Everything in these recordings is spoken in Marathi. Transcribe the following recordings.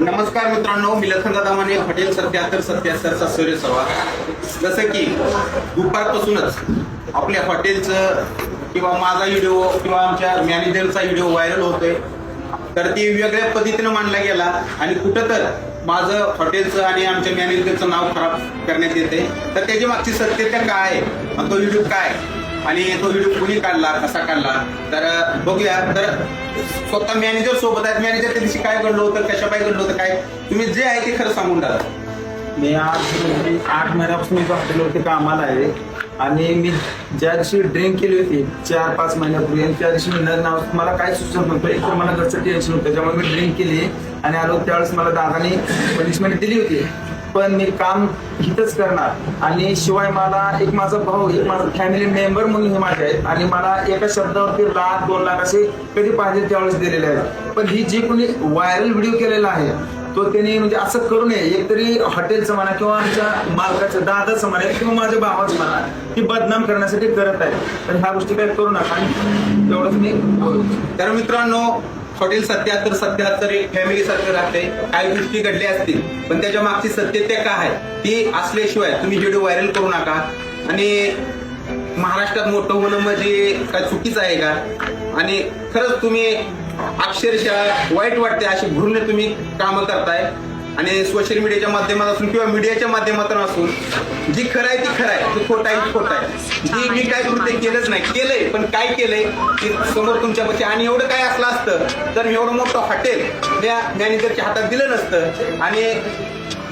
नमस्कार मित्रांनो मी लखन दादा माने हॉटेल सत्याहत्तर सत्याहत्तरचा सूर्य सवा जसं की दुपारपासूनच आपल्या हॉटेलचं किंवा माझा व्हिडिओ किंवा आमच्या मॅनेजरचा व्हिडिओ व्हायरल होतोय. तर ती वेगळ्या पद्धतीनं मांडला गेला आणि कुठं तर माझं हॉटेलचं आणि आमच्या मॅनेजरचं नाव खराब करण्यात येते तर त्याची मागची सत्यता काय आहे? तो व्हिडिओ काय आणि तो व्हिडिओ कुणी काढला कसा काढला? तर बघूया. तर स्वतः मॅनेजर सोबत आहेत. मॅनेजर त्या दिवशी काय घडलं होतं? कशा पाय घडलं होतं? काय? तुम्ही जे आहे ते खरं सांगून टाका मी आज म्हणजे आठ महिन्यापासून मी हॉटेलवरती कामाला आहे. आणि मी ज्या दिवशी ड्रिंक केली होती चार पाच महिन्यापूर्वी आणि त्या दिवशी मी न नाव मला काय सुचत नव्हतं एक तर मला घरचं टेन्शन होतं त्यामुळे मी ड्रिंक केली आणि आलो त्यावेळेस मला दादाने पनिशमेंट दिली होती. पण मी काम इथंच करणार. आणि शिवाय मला एक माझा भाऊ एक माझा फॅमिली मेंबर म्हणून हे माझे आहेत. आणि मला एका शब्दावरती लाख दोन लाख असे कधी पाहिजे त्यावेळेस दिलेले आहेत. पण ही जी कोणी व्हायरल व्हिडिओ केलेला आहे तो त्यांनी म्हणजे असं करू नये. एकतरी हॉटेलचं म्हणा किंवा आमच्या मालकाचं दादाचं म्हणा किंवा माझ्या भावाचं म्हणा ती बदनाम करण्यासाठी करत आहे. तर ह्या गोष्टी काय करू नका. एवढंच मी कारण मित्रांनो हॉटेल सत्याहत्तर सत्याहत्तर फॅमिली सारखं राहते काही गोष्टी घडल्या असतील पण त्याच्या मागची सत्यता काय आहे ती असल्याशिवाय तुम्ही व्हिडिओ व्हायरल करू नका. आणि महाराष्ट्रात मोठं होणं म्हणजे काय चुकीचं आहे का? आणि खरंच तुम्ही अक्षरशः वाईट वाटते अशी भूर्ण तुम्ही कामं करताय. आणि सोशल मीडियाच्या माध्यमातून किंवा मीडियाच्या माध्यमातून असून जी खरं आहे ती खरं आहे ती खोट आहे ती खोट आहे. जी मी काय कृत्य केलंच नाही. केलंय पण काय केलंय ते समोर तुमच्यापाशी आणि एवढं काय असलं असतं तर मी एवढं मोठं हॉटेल त्या मॅनेजरच्या हातात दिलं नसतं आणि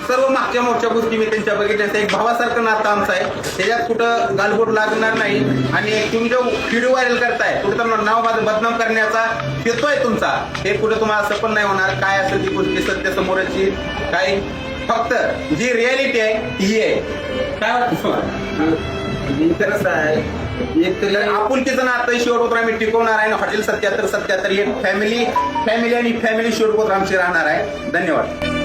सर्व मागच्या मोठ्या गोष्टी मी त्यांच्या बघितल्या. एक भावासारखं नातं आमचं आहे. त्याच्यात कुठं गालबोट लागणार नाही. आणि तुम्ही जो व्हिडिओ व्हायरल करताय कुठं तर नाव माझं बदनाम करण्याचा हेतू आहे तुमचा. हे कुठं तुम्हाला असं पण नाही होणार. काय असेल ती गोष्टी सत्य समोरची काही फक्त जी रियालिटी आहे ती आहे. काय वाटतं आहे. एक तर आपुलकीचं नातं शिवडकोत्र आम्ही टिकवणार आहे. हॉटेल सत्याहत्तर सत्याहत्तर ही फॅमिली फॅमिली आणि फॅमिली शिवडकोत्र आमची राहणार आहे. धन्यवाद.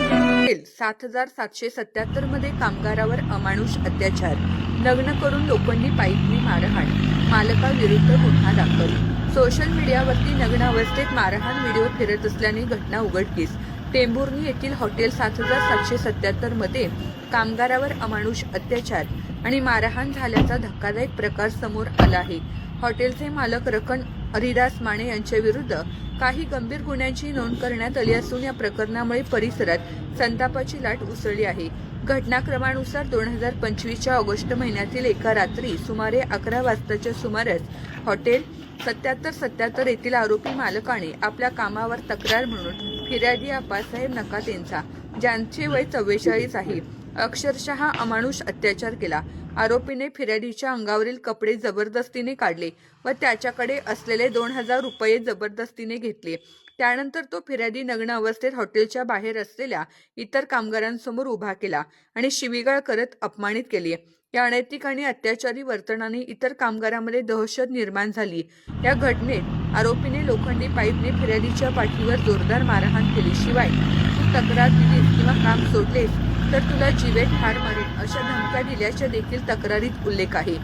सात हजार सातशे सत्याहत्तरमध्ये कामगारावर अमानुष अत्याचार. लग्न करून लोखंडी पाईपने मारहाण. मालकाविरुद्ध गुन्हा दाखल. सोशल मीडियावरती नग्न अवस्थेत मारहाण व्हिडिओ फिरत असल्याने घटना उघडकीस. टेंभुर्णी येथील हॉटेल सात हजार सातशे सत्याहत्तरमध्ये कामगारावर अमानुष अत्याचार आणि मारहाण झाल्याचा धक्कादायक प्रकार समोर आला आहे. हॉटेलचे मालक रकन हरिदास माने यांच्या विरुद्ध काही गंभीर गुन्ह्यांची नोंद करण्यात आली असून या प्रकरणामुळे परिसरात संतापाची लाट उसळली आहे. घटनाक्रमानुसार दोन हजार पंचवीसच्या ऑगस्ट महिन्यातील एका रात्री सुमारे अकरा वाजताच्या सुमारास हॉटेल सत्याहत्तर सत्याहत्तर येथील आरोपी मालकाने आपल्या कामावर तक्रार म्हणून फिर्यादी आप्पासाहेब नकात यांचा ज्यांचे वय चव्वेचाळीस आहे. अक्षरशः अमानुष अत्याचार केला. आरोपीने फिर्यादीच्या अंगावरील कपडे जबरदस्तीने काढले व त्याच्याकडे असलेले दोन हजार रुपये जबरदस्तीने घेतले. त्यानंतर तो फिर्यादी नग्न अवस्थेत हॉटेलच्या बाहेर असलेल्या इतर कामगारांसमोर उभा केला आणि शिवीगाळ करत अपमानित केली. या अनैतिक आणि अत्याचारी वर्तनाने इतर कामगारांमध्ये दहशत निर्माण झाली. या घटनेत आरोपीने लोखंडी पाईपने फिर्यादीच्या पाठीवर जोरदार मारहाण केली. शिवाय तू तक्रार दिलीस किंवा काम सोडलेस तर तुला जीवे ठार मारेन अशा धमक्या दिल्याच्या देखील तक्रारीत उल्लेख आहे.